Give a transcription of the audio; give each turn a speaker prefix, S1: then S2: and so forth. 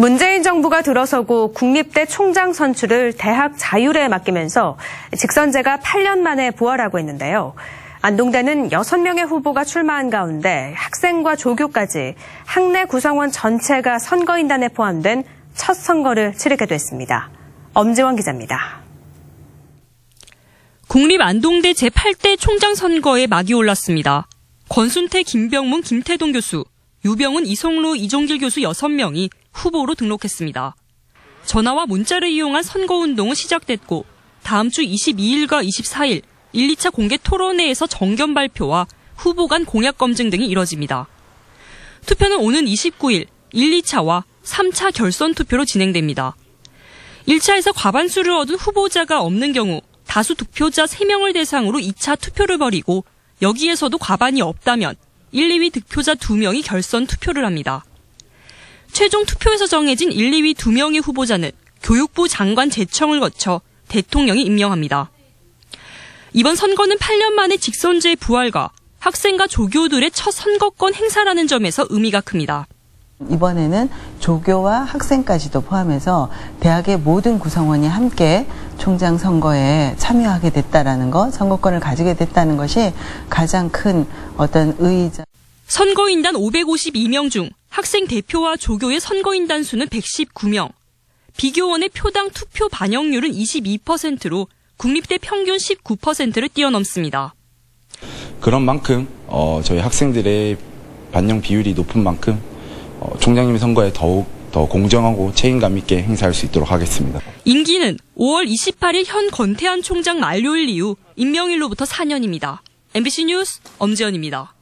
S1: 문재인 정부가 들어서고 국립대 총장 선출을 대학 자율에 맡기면서 직선제가 8년 만에 부활하고 있는데요. 안동대는 6명의 후보가 출마한 가운데 학생과 조교까지 학내 구성원 전체가 선거인단에 포함된 첫 선거를 치르게 됐습니다. 엄지원 기자입니다.
S2: 국립 안동대 제8대 총장 선거에 막이 올랐습니다. 권순태, 김병문, 김태동 교수, 유병훈, 이성로, 이종길 교수 6명이 후보로 등록했습니다. 전화와 문자를 이용한 선거운동은 시작됐고 다음 주 22일과 24일 1, 2차 공개 토론회에서 정견 발표와 후보 간 공약 검증 등이 이뤄집니다. 투표는 오는 29일 1, 2차와 3차 결선 투표로 진행됩니다. 1차에서 과반수를 얻은 후보자가 없는 경우 다수 득표자 3명을 대상으로 2차 투표를 벌이고 여기에서도 과반이 없다면 1, 2위 득표자 2명이 결선 투표를 합니다. 최종 투표에서 정해진 1, 2위 2명의 후보자는 교육부 장관 제청을 거쳐 대통령이 임명합니다. 이번 선거는 8년 만에 직선제의 부활과 학생과 조교들의 첫 선거권 행사라는 점에서 의미가 큽니다.
S3: 이번에는 조교와 학생까지도 포함해서 대학의 모든 구성원이 함께 총장 선거에 참여하게 됐다라는 것, 선거권을 가지게 됐다는 것이 가장 큰 어떤 의의자.
S2: 선거인단 552명 중 학생 대표와 조교의 선거인단 수는 119명. 비교원의 표당 투표 반영률은 22%로 국립대 평균 19%를 뛰어넘습니다.
S4: 그런 만큼 어, 저희 학생들의 반영 비율이 높은 만큼 어, 총장님 선거에 더욱 더 공정하고 책임감 있게 행사할 수 있도록 하겠습니다.
S2: 임기는 5월 28일 현 권태환 총장 만료일 이후 임명일로부터 4년입니다. MBC 뉴스 엄지연입니다.